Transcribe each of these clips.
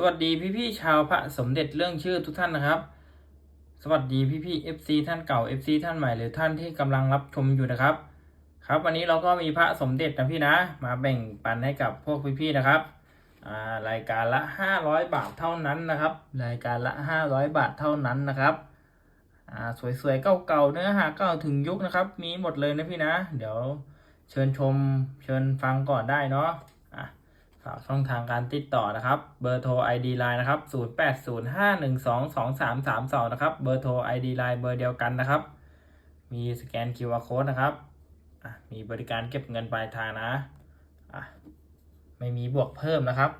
สวัสดีพี่ๆชาวพระสมเด็จเรื่องชื่อทุกท่านนะครับ สวัสดีพี่ๆ FC ท่านเก่า FC ท่านใหม่หรือท่านที่กำลังรับชมอยู่นะครับ ครับวันนี้เราก็มีพระสมเด็จนะพี่นะ มาแบ่งปันให้กับพวกพี่ๆนะครับรายการละ 500 บาทเท่านั้นนะครับ รายการละ 500 บาทเท่านั้นนะครับสวยๆเก่าๆเนื้อหาเก่าถึงยุคนะครับ มีหมดเลยนะพี่นะ เดี๋ยวเชิญชมเชิญฟังก่อนได้เนาะอะฝาก ช่องทางการติดต่อนะครับ เบอร์โทร ID Line นะครับ 0805122332 นะครับ เบอร์โทร ID Line เบอร์เดียวกันนะครับ มีสแกน QR Code นะครับ มีบริการเก็บเงินปลายทางนะะไม่มีบวกเพิ่มนะครับ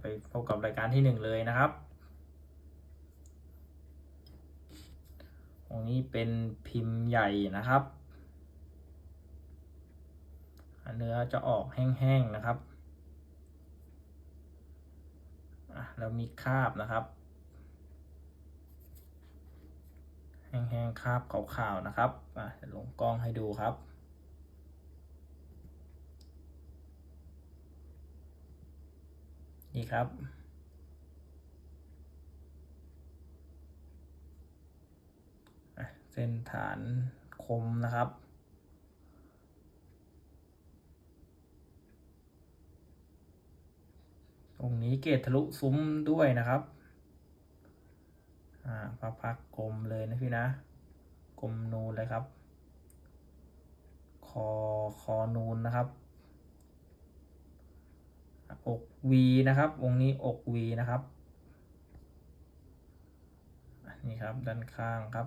ไปพบกับรายการที่หนึ่งเลยนะครับตรงนี้เป็นพิมพ์ใหญ่นะครับ เนื้อจะออกแห้งๆนะครับ อะ แล้วมีคราบนะครับ แห้งๆคราบขาวๆนะครับอะลงกล้องให้ดูครับนี่ครับ เส้นฐานคมนะครับ ตรงนี้เกตทะลุซุ้มด้วยนะครับ อ่าพระพักกลมเลยนะพี่นะ กลมนูนเลยครับ คอคอนูนนะครับอกวีนะครับองค์นี้อกวีนะครับอะนี่ครับด้านข้างครับ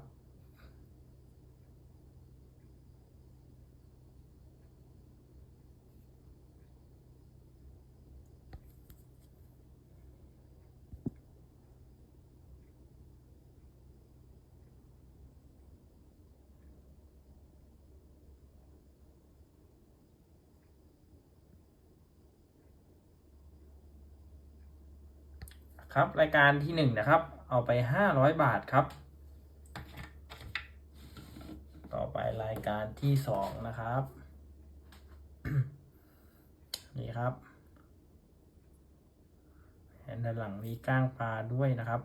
ครับ รายการที่หนึ่งนะครับ เอาไปห้าร้อยบาทครับ ต่อไปรายการที่สองนะครับ นี่ครับเห็นด้านหลังมีก้างปลาด้วยนะครับ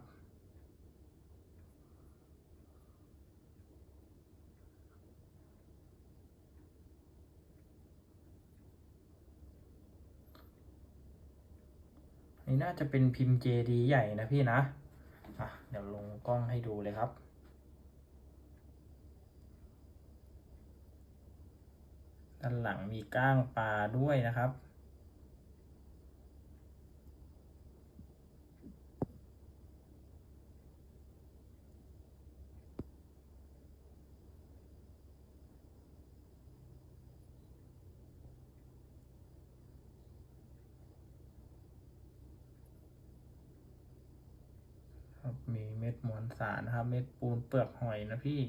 นี่น่าจะเป็นพิมพ์ JD ใหญ่นะพี่นะอะเดี๋ยวลงกล้องให้ดูเลยครับ ด้านหลังมีก้างปลาด้วยนะครับมีเม็ดมวล สารนะครับ เม็ดปูนเปลือกหอยนะพี่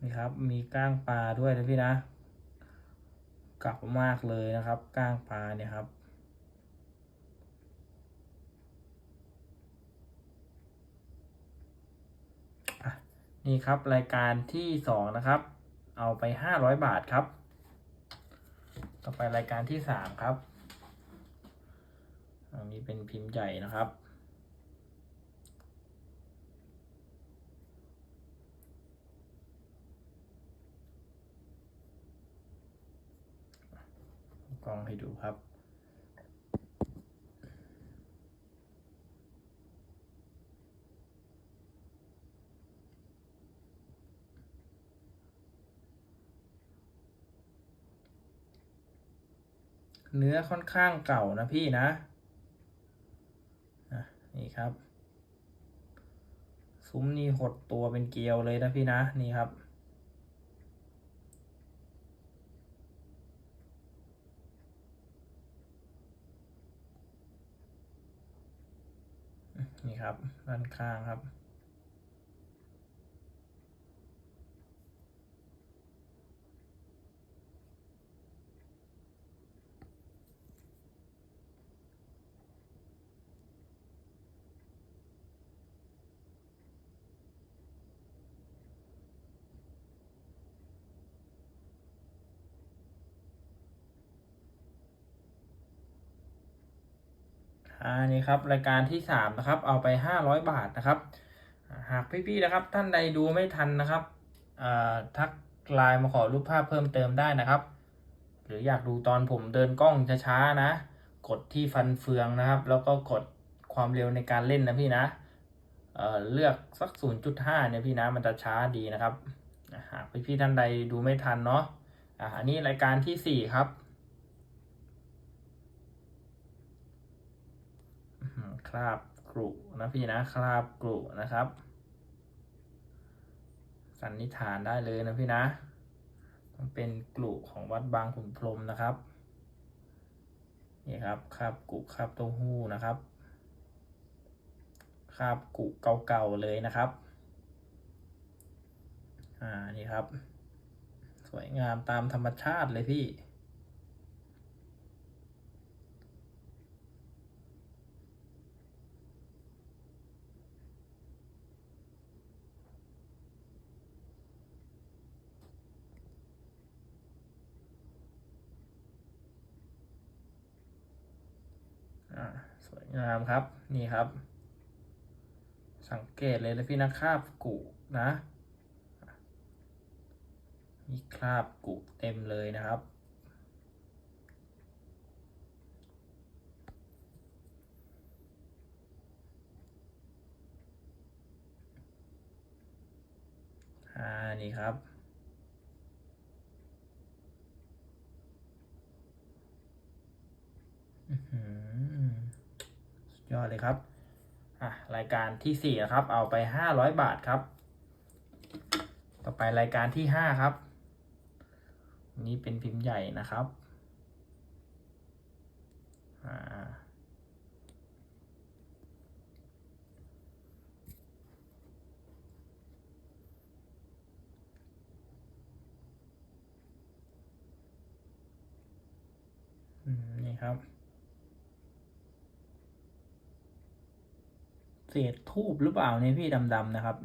นี่ครับมีก้างปลาด้วยนะพี่นะเก่ามากเลยนะครับ ก้างปลาเนี่ยครับ อะ นี่ครับรายการที่สองนะครับ เอาไปห้าร้อยบาทครับ ต่อไปรายการที่สามครับ อันนี้เป็นพิมพ์ใหญ่นะครับกล้องให้ดูครับ เนื้อค่อนข้างเก่านะพี่นะนี่ครับ ซุ้มนี่หดตัวเป็นเกลียวเลยนะพี่นะนี่ครับ นี่ครับด้านข้างครับ อ่านี่ครับรายการที่สามนะครับเอาไปห้าร้อยบาทนะครับ หากพี่ๆนะครับท่านใดดูไม่ทันนะครับทักไลน์มาขอรูปภาพเพิ่มเติมได้นะครับ หรืออยากดูตอนผมเดินกล้องช้าๆนะ กดที่ฟันเฟืองนะครับ แล้วก็กดความเร็วในการเล่นนะพี่นะเเลือกสัก 0.5 เนี่ยพี่นะมันจะช้าดีนะครับหากพี่ๆท่านใดดูไม่ทันเนาะอันนี้รายการที่สี่ครับ อื้อหือ คราบกรุนะพี่นะคราบกรุนะครับ สันนิษฐานได้เลยนะพี่นะ มันเป็นกรุของวัดบางขุนพรมนะครับนี่ครับคราบกรุคราบเต้าหู้นะครับคราบกรุเก่าๆเลยนะครับ อ่านี่ครับ สวยงามตามธรรมชาติเลยพี่ อ่าสวย งามครับ นี่ครับ สังเกตเลยนะพี่นะคราบกุนะ มีคราบกุเต็มเลยนะครับ อ่า นี่ครับอื้อหือ ยอดเลยครับอะรายการที่สี่นะครับ เอาไปห้าร้อยบาทครับ ต่อไปรายการที่ห้าครับ นี้เป็นพิมพ์ใหญ่นะครับอ่าอืมนี่ครับ เศษทูบหรือเปล่าเนี่ยพี่ดำๆนะครับ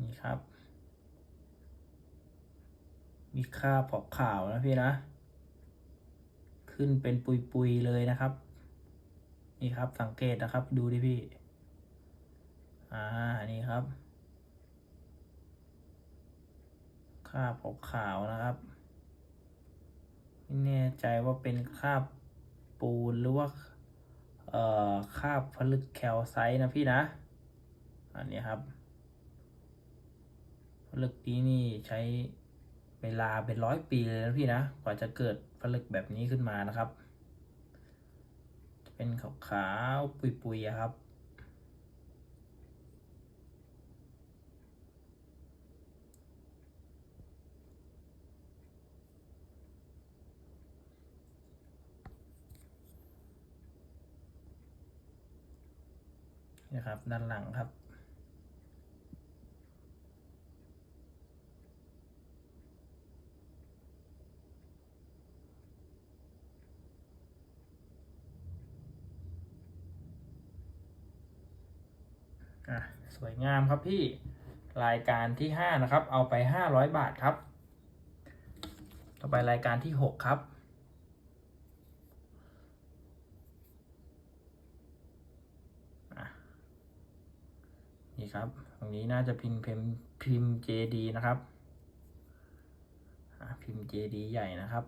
นี่ครับ มีคราบขอบขาวนะพี่นะ ขึ้นเป็นปุยๆเลยนะครับ นี่ครับสังเกตนะครับ ดูดิพี่ อ่า นี่ครับคราบขาวขาวนะครับ ไม่แน่ใจว่าเป็นคาบปูนหรือว่าเอ่อคาบผลึกแคลไซต์นะพี่นะ อันนี้ครับผลึกนี้นี่ใช้เวลาเป็นร้อยปีเลยนะพี่นะ กว่าจะเกิดผลึกแบบนี้ขึ้นมานะครับจะเป็นขาวๆปุยๆครับ นะครับ ด้านหลังครับ อะ สวยงามครับพี่รายการที่ห้านะครับ เอาไปห้าร้อยบาทครับ ต่อไปรายการที่หกครับ อะ นี่ครับ ตรงนี้น่าจะพิมพ์พิมพ์พิมพ์ JD นะครับพิมพ์ JD ใหญ่นะครับ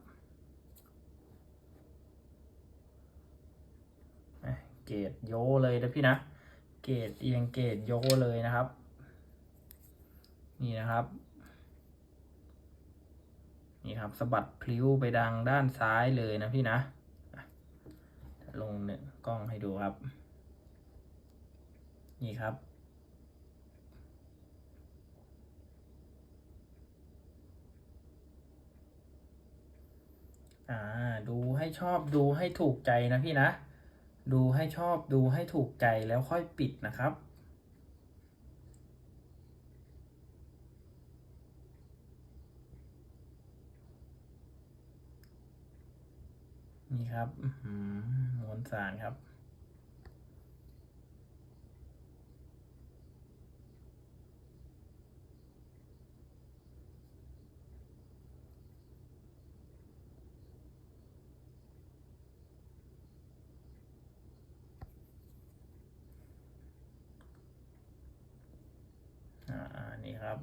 เกรดโยเลยนะพี่นะ เกรดเอียงเกรดโยเลยนะครับ นี่นะครับ นี่ครับสะบัดพลิ้วไปดังด้านซ้ายเลยนะพี่นะ ลงหนึ่งกล้องให้ดูครับ นี่ครับ อ่าดูให้ชอบดูให้ถูกใจนะพี่นะ ดูให้ชอบดูให้ถูกใจแล้วค่อยปิดนะครับนี่ครับหมวลสารครับ อ นี่ครับ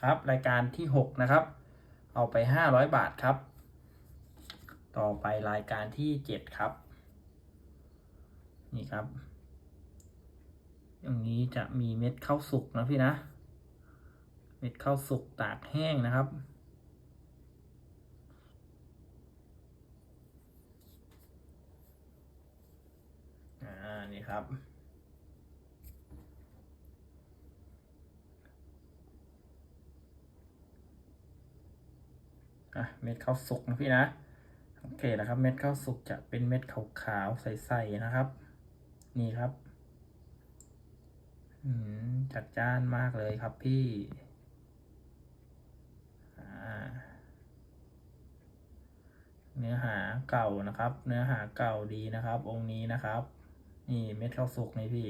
ครับ รายการที่หกนะครับ เอาไปห้าร้อยบาทครับ ต่อไปรายการที่เจ็ดครับ นี่ครับ อย่างนี้จะมีเม็ดข้าวสุกนะพี่นะ เม็ดข้าวสุกตากแห้งนะครับ อ่า นี่ครับอะเม็ดข้าวสุกนะพี่นะ โอเคนะครับ เม็ดข้าวสุกจะเป็นเม็ดขาวๆใสๆนะครับ นี่ครับ จัดจ้านมากเลยครับพี่เนื้อหาเก่านะครับ เนื้อหาเก่าดีนะครับ องค์นี้นะครับ นี่เม็ดข้าวสุกนี่พี่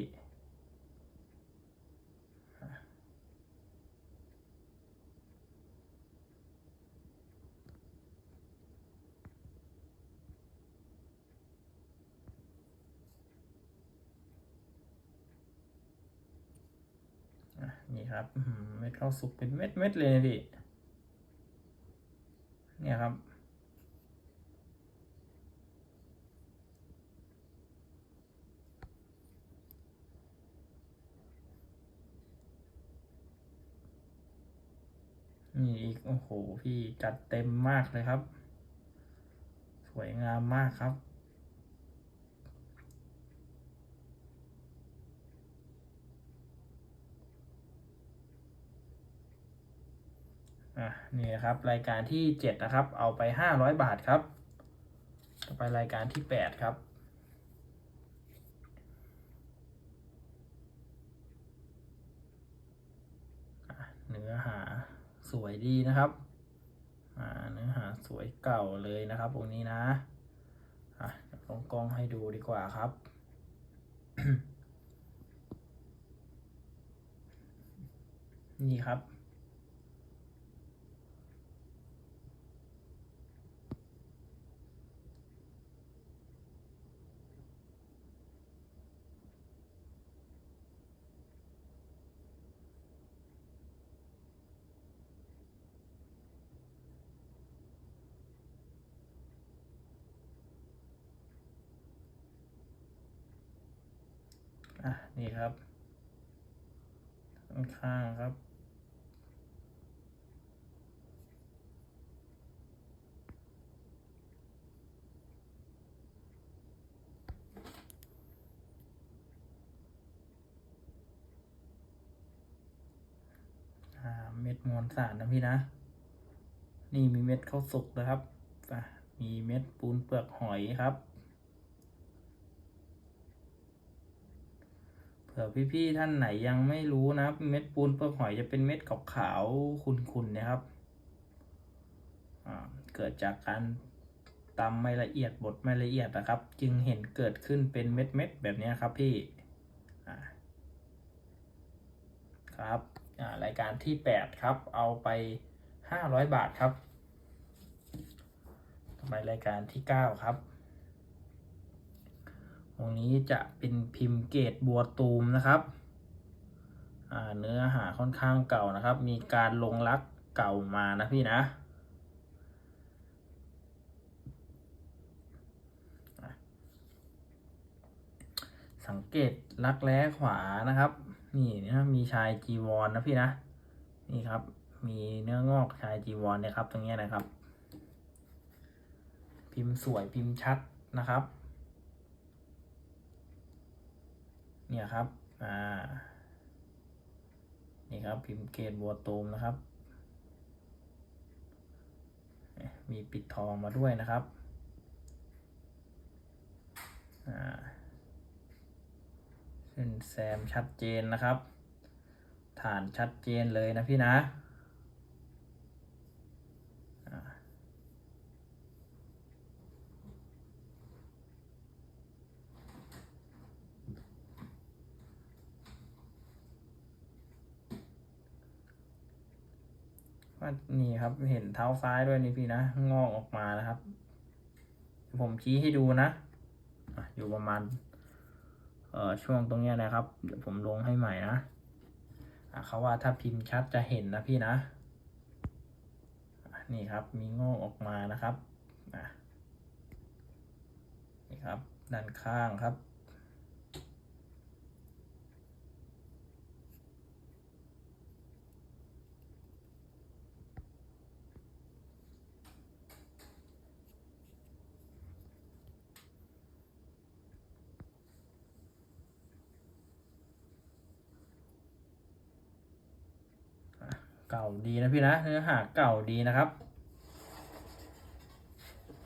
อะนี่ ครับเม็ดข้าวสุกเป็นเม็ดเม็ดเลยนะพี่ เนี่ยครับ นี่อีก โอ้โห พี่จัดเต็มมากเลยครับ สวยงามมากครับ อะนี่นะครับรายการที่เจ็ดนะครับ เอาไปห้าร้อยบาทครับ ต่อไปรายการที่แปดครับเนื้อหาสวยดีนะครับเนื้อหาสวยเก่าเลยนะครับตรงนี้นะอะลงกล้องให้ดูดีกว่าครับนี่ครับ อะนี่ครับข้างครับ เม็ดมวลสารนะพี่นะ นี่มีเม็ดข้าวสุกนะครับ มีเม็ดปูนเปลือกหอยครับ ผื่อพี่ๆท่านไหนยังไม่รู้นะเม็ดปูนเปลือกหอยจะเป็นเม็ดขาวๆขุ่นๆนะครับเกิดจากการตำไม่ละเอียดบดไม่ละเอียดนะครับ จึงเห็นเกิดขึ้นเป็นเม็ดๆแบบนี้ครับพี่ครับรายการที่ 8 ครับ เอาไป 500 บาทครับต่อไปรายการที่ 9 ครับ ตรงนี้จะเป็นพิมพ์เกตบัวตูมนะครับเนื้อหาค่อนข้างเก่านะครับ มีการลงรักเก่ามานะพี่นะ สังเกตรักแร้ขวานะครับ นี่นะมีชายจีวรนนะพี่นะ นี่ครับ มีเนื้องอกชายจีวรนนะครับ ตรงนี้นะครับ พิมพ์สวยพิมพ์ชัดนะครับ เนี่ยครับ อ่า นี่ครับพิมพ์เกตบัวตูมนะครับ มีปิดทองมาด้วยนะครับ อ่าเส้นแซมชัดเจนนะครับ ฐานชัดเจนเลยนะพี่นะ นี่ครับ เห็นเท้าซ้ายด้วยนี่พี่นะงอกออกมานะครับ ผมชี้ให้ดูนะอยู่ประมาณ เอ่อช่วงตรงเนี้ยนะครับ เดี๋ยวผมลงให้ใหม่นะเขาว่าถ้าพิมพ์ชัดจะเห็นนะพี่นะ นี่ครับมีงอกออกมานะครับนี่ครับ ด้านข้างครับ เก่าดีนะพี่นะเนื้อหาเก่าดีนะครับ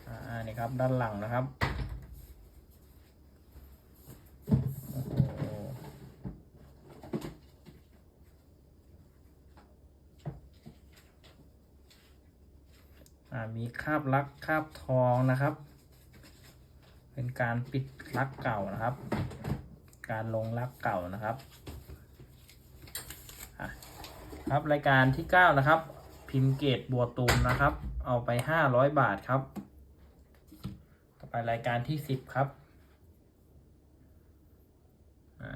อ่านี่ครับด้านหลังนะครับอ่ามีคาบลักคาบทองนะครับ เป็นการปิดลักเก่านะครับ การลงลักเก่านะครับ ครับรายการที่ 9 นะครับ พิมพ์เกตบัวตูมนะครับ เอาไป 500 บาทครับ ต่อไปรายการที่ 10 ครับอ่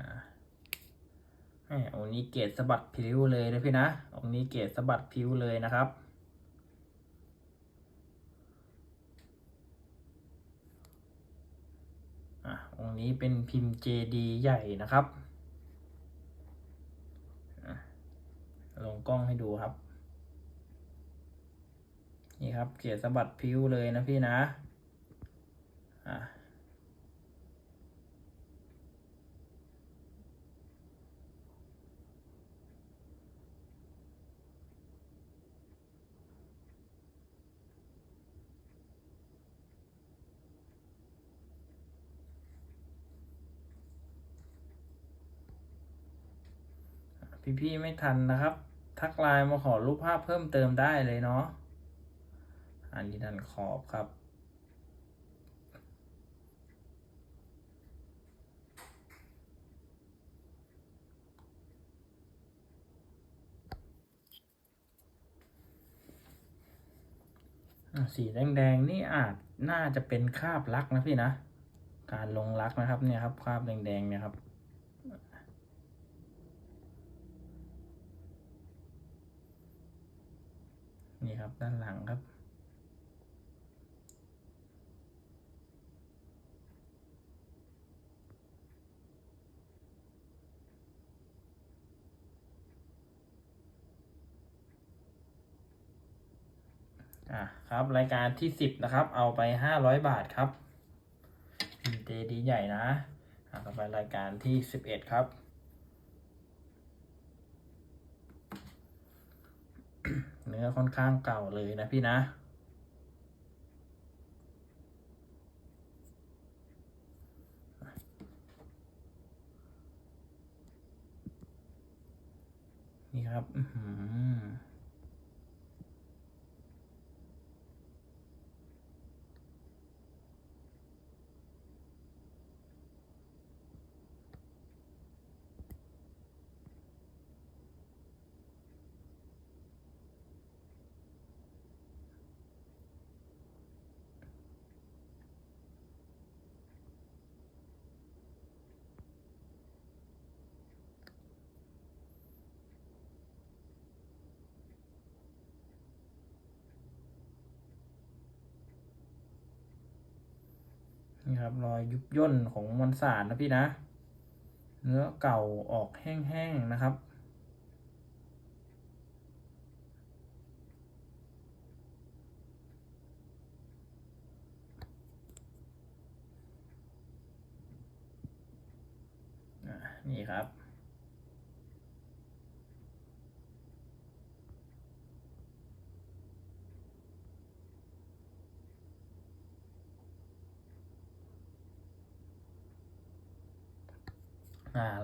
าองนี้เกตสะบัดผิวเลยนะพี่นะองนี้เกตสะบัดผิวเลยนะครับอะองค์นี้เป็นพิมพ์เจดีใหญ่นะครับ ลงกล้องให้ดูครับ นี่ครับเกียรสะบัดพิ้วเลยนะพี่นะอะพี่ๆไม่ทันนะครับ ทักไลน์มาขอรูปภาพเพิ่มเติมได้เลยเนาะ อันนี้ด้านขอบครับ สีแดงๆนี่อาจน่าจะเป็นคราบลักนะพี่นะ การลงลักนะครับเนี่ยครับคราบแดงๆเนี่ยครับ นี่ ครับ ด้านหลังครับ อะครับ รายการที่สิบนะครับ เอาไปห้าร้อยบาทครับเจดีใหญ่นะอะต่อไปรายการที่สิบเอ็ดครับ เนื้อค่อนข้างเก่าเลยนะพี่นะนี่ครับ นี่ครับรอยยุบย่นของมวลสารนะพี่นะ เนื้อเก่าออกแห้งๆนะครับ นี่ครับ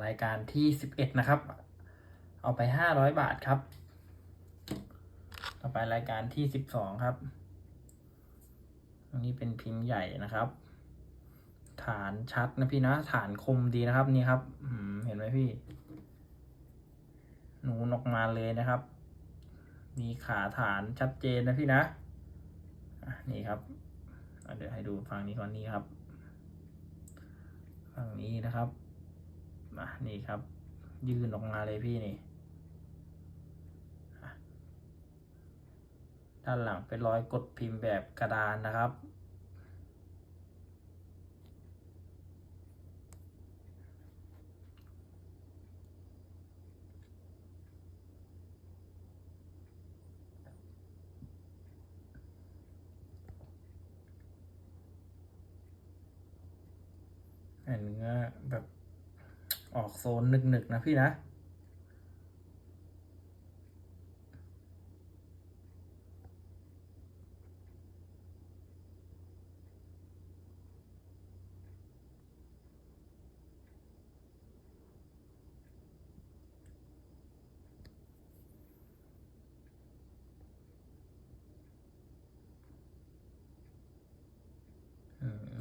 รายการที่สิบเอ็ดนะครับ เอาไปห้าร้อยบาทครับ ต่อไปรายการที่สิบสองครับ อันนี้เป็นพิมพ์ใหญ่นะครับ ฐานชัดนะพี่นะ ฐานคมดีนะครับนี่ครับเห็นไหมพี่ หนูนออกมาเลยนะครับ มีขาฐานชัดเจนนะพี่นะนี่ครับเดี๋ยวให้ดูฝั่งนี้ก่อนนี่ครับฝั่งนี้นะครับ อะนี่ครับ ยื่นออกมาเลยพี่นี่ด้านหลังเป็นรอยกดพิมพ์แบบกระดานนะครับเห็นเนื้แบบ ออกโซนหนึกๆนะพี่นะ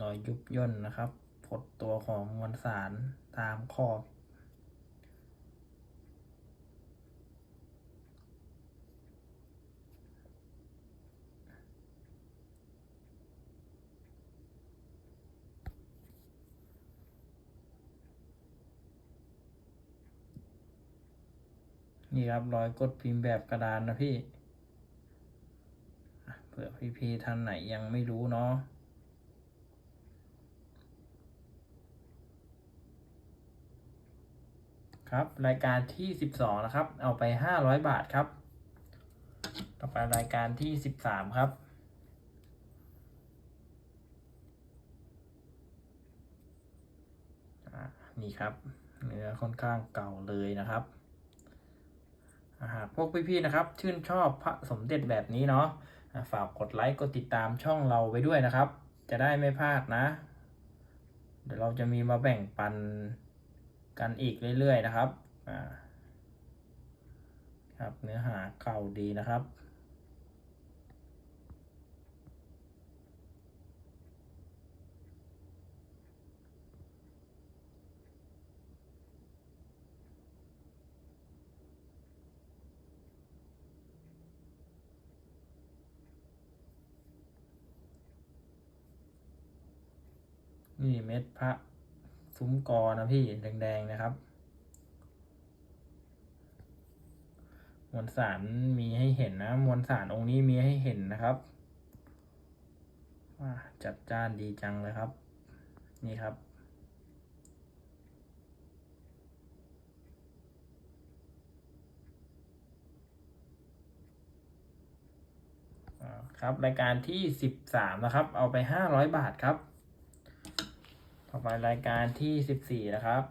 รอยยุบย่นนะครับ ดตัวของมวลสารตามขอบ นี่ครับรอยกดพิมพ์แบบกระดานนะพี่เผื่อพี่ๆท่านไหนยังไม่รู้เนาะ ครับ รายการที่สิบสองนะครับ เอาไปห้าร้อยบาทครับ ต่อไปรายการที่สิบสามครับ นี่ครับ เนื้อค่อนข้างเก่าเลยนะครับหากพวกพี่ๆนะครับ ชื่นชอบพระสมเด็จแบบนี้เนาะฝากกดไลค์กดติดตามช่องเราไว้ด้วยนะครับ จะได้ไม่พลาดนะ เดี๋ยวเราจะมีมาแบ่งปัน กันอีกเรื่อยๆนะครับอ่าครับเนื้อหาเก่าดีนะครับนี่เม็ดพระ ซุ้มกอนะพี่แดงๆนะครับมวลสารมีให้เห็นนะมวลสารองค์นี้มีให้เห็นนะครับจัดจ้านดีจังเลยครับ นี่ครับ ครับรายการที่สิบสามนะครับ เอาไปห้าร้อยบาทครับ ต่อไปรายการที่สิบสี่นะครับ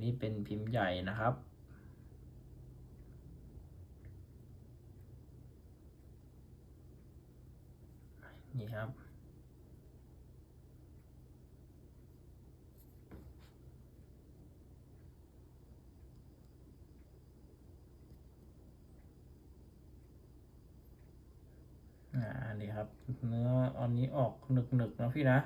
นนี่เป็นพิมพ์ใหญ่นะครับ นี่ครับอ่านี่ครับ เนื้ออันนี้ออกหนึกๆนะพี่นะ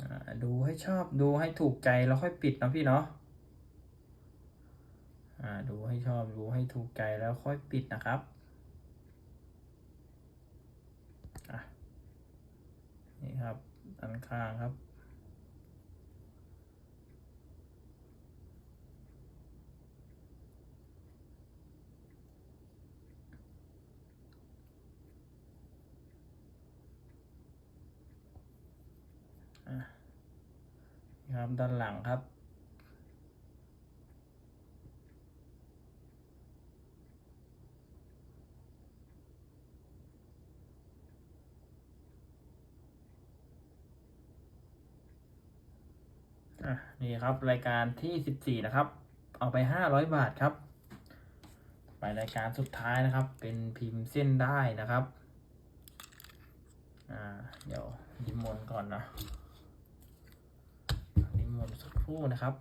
อ่า ดูให้ชอบดูให้ถูกใจแล้วค่อยปิดนะพี่เนาะดูให้ชอบดูให้ถูกใจแล้วค่อยปิดนะครับนี่ครับด้านข้างครับอะ ครับด้านหลังครับ นี่ครับรายการที่สิบสี่นะครับ เอาไปห้าร้อยบาทครับ ไปรายการสุดท้ายนะครับ เป็นพิมพ์เส้นได้นะครับ อ่า เดี๋ยวนิมนก่อนนะ หมดสักครู่นะครับ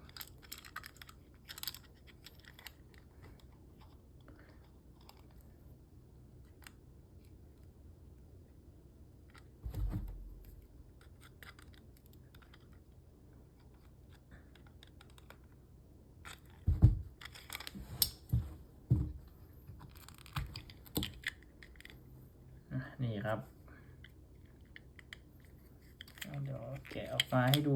นี่ครับ เดี๋ยวแกะออกมาให้ดู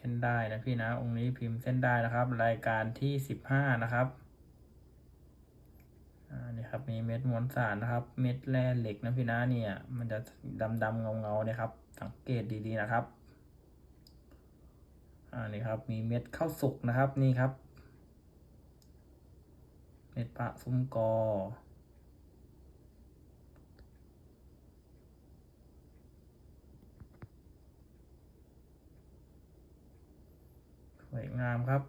เส้นได้นะพี่นะ องค์นี้พิมพ์เส้นได้นะครับ รายการที่สิบห้านะครับอ่านี่ครับมีเม็ดมวลสารนะครับ เม็ดแร่เหล็กนะพี่นะเนี่ย มันจะดำดำเงาเงาๆเนี่ยครับ สังเกตดีๆนะครับอ่านี่ครับมีเม็ดข้าวสุกนะครับนี่ครับ เม็ดพระซุ้มกอ สวยงามครับ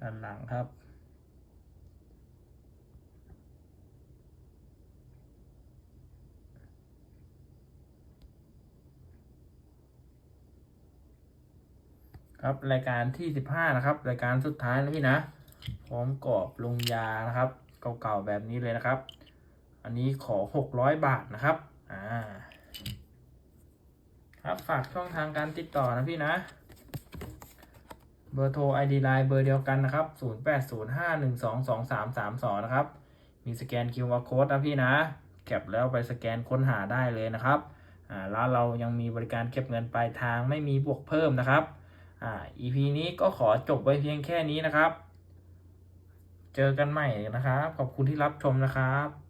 ด้านหลังครับ ครับรายการที่สิบห้านะครับ รายการสุดท้ายนะพี่นะพร้อมกรอบลงยานะครับ เก่าๆแบบนี้เลยนะครับ อันนี้ขอหกร้อยบาทนะครับอ่าครับฝากช่องทางการติดต่อนะพี่นะ เบอร์โทร ID Line เบอร์เดียวกันนะครับ 0805122332 นะครับ มีสแกน QR Code นะพี่นะ แคปแล้วไปสแกนค้นหาได้เลยนะครับ อ่าร้านเรายังมีบริการเก็บเงินปลายทางไม่มีบวกเพิ่มนะครับ อ่า EP นี้ก็ขอจบไว้เพียงแค่นี้นะครับ เจอกันใหม่นะครับ ขอบคุณที่รับชมนะครับ